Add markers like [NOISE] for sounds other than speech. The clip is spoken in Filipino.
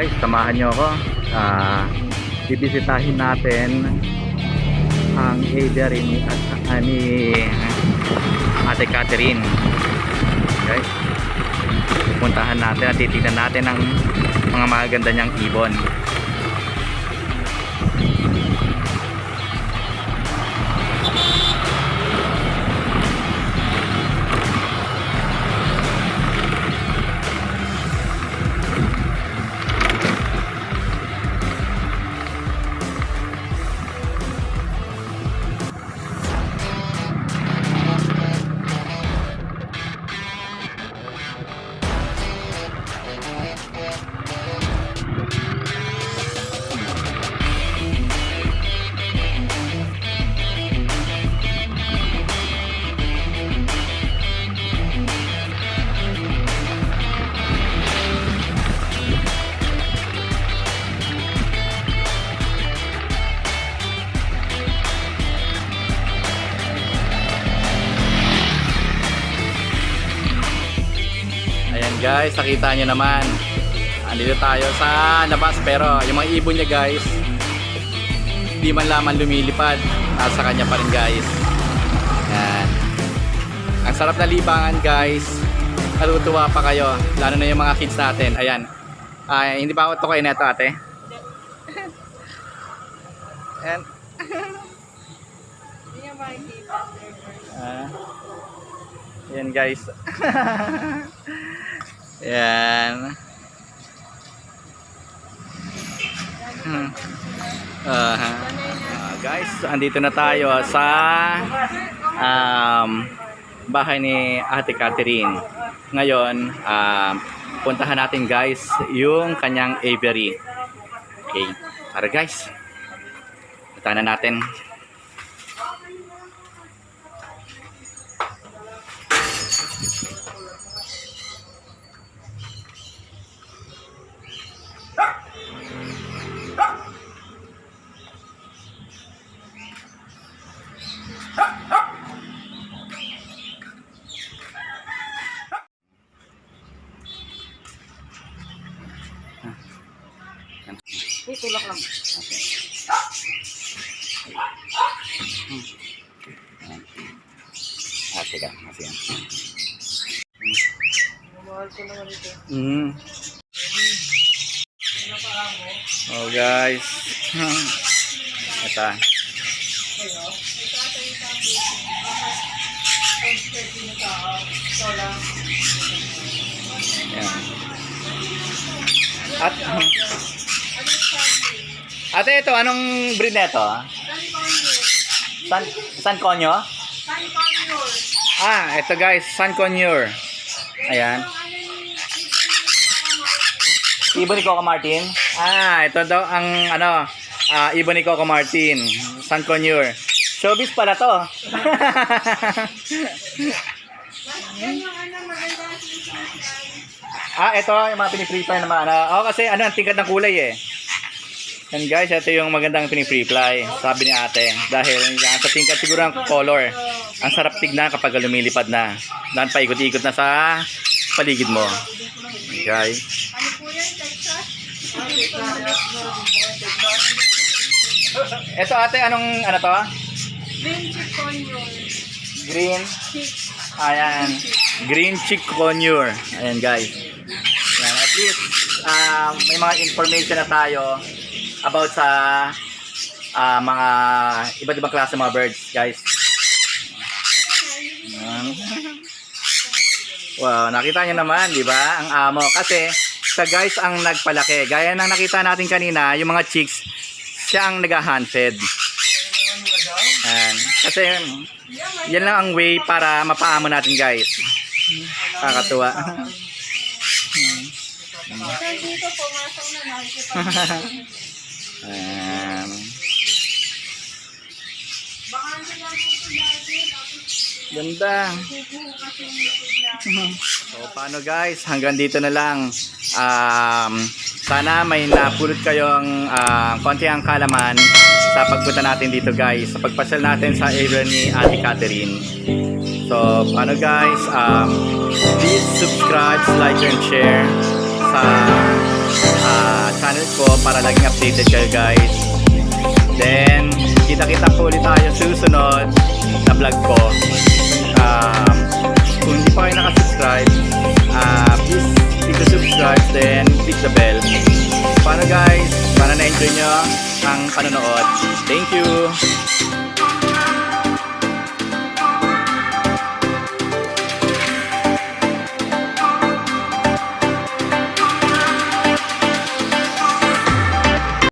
guys, samahan nyo ako. Ah, bibisitahin natin ang aviary ni, uh, ni Ate Catherine. Guys, pupuntahan natin at titignan natin ang mga magaganda niyang ibon. Guys, nakita nyo naman. Andito tayo sa labas pero yung mga ibon niya guys, hindi man lamang lumilipad. Nasa kanya pa rin guys. Ayan. Ang sarap na libangan guys. Natutuwa pa kayo. Lalo na yung mga kids natin. Ayan. Ay, hindi pa ako to kayo neto ate. [LAUGHS] Ayan. Hindi niya makikita. Ah. Yan guys. [LAUGHS] Yan. Hmm. Ah, ah, guys, andito na tayo sa um, bahay ni Ate Catherine. Ngayon, um, puntahan natin guys yung kanyang aviary. Okay. Tara guys. Puntahan na natin. Uy, tulak lang. Ah, teka. Kasi yan. Mahal ko naman ito. Mm. Oh guys. [LAUGHS] Ito. Yan. At Ate, ito anong breed na ito? San San Conyo? Ah, ito guys, San Conure. Ayan. Ibon ni Coco Martin? Ah, ito daw ang ano, ah, ibon ni Coco Martin. San Conure. Showbiz pala to. [LAUGHS] ah, ito yung mga pinipre-fly naman. Ah, oh, kasi ano, ang tingkad ng kulay eh. Yan guys, ito yung magandang pinipre-fly. Sabi ni ate. Dahil yan, sa tingkad siguro ang color. Ang sarap tignan kapag lumilipad na. Dahil paikot-ikot na sa paligid mo. Ano Texas? Ito ate, anong ano to? Green chiconyon. Green. Ayan. Green chick conure. Ayan guys. Ayan, at least um, may mga information na tayo about sa ah, mga iba't ibang klase ng mga birds guys. Wow, nakita niyo naman, di ba? Ang amo. Kasi, sa guys ang nagpalaki. Gaya ng nakita natin kanina, yung mga chicks, siya ang nag-hunted. Ayan. Kasi, yan lang ang way para mapaamo natin guys. Kakatuwa. Dito pumasok na [LAUGHS] Tapos Ganda. So, paano guys? Hanggang dito na lang. Um, sana may napulot kayong uh, konti ang kalaman sa pagpunta natin dito guys. Sa pagpasyal natin sa area ni Ate Catherine. So, paano guys? Um, please subscribe, like, and share sa para laging updated kayo guys. Then, kita-kita po ulit tayo susunod na vlog ko. Um, kung hindi pa kayo nakasubscribe, uh, please click the subscribe then click the bell. Paano guys? Para na-enjoy nyo ang panonood. Thank you!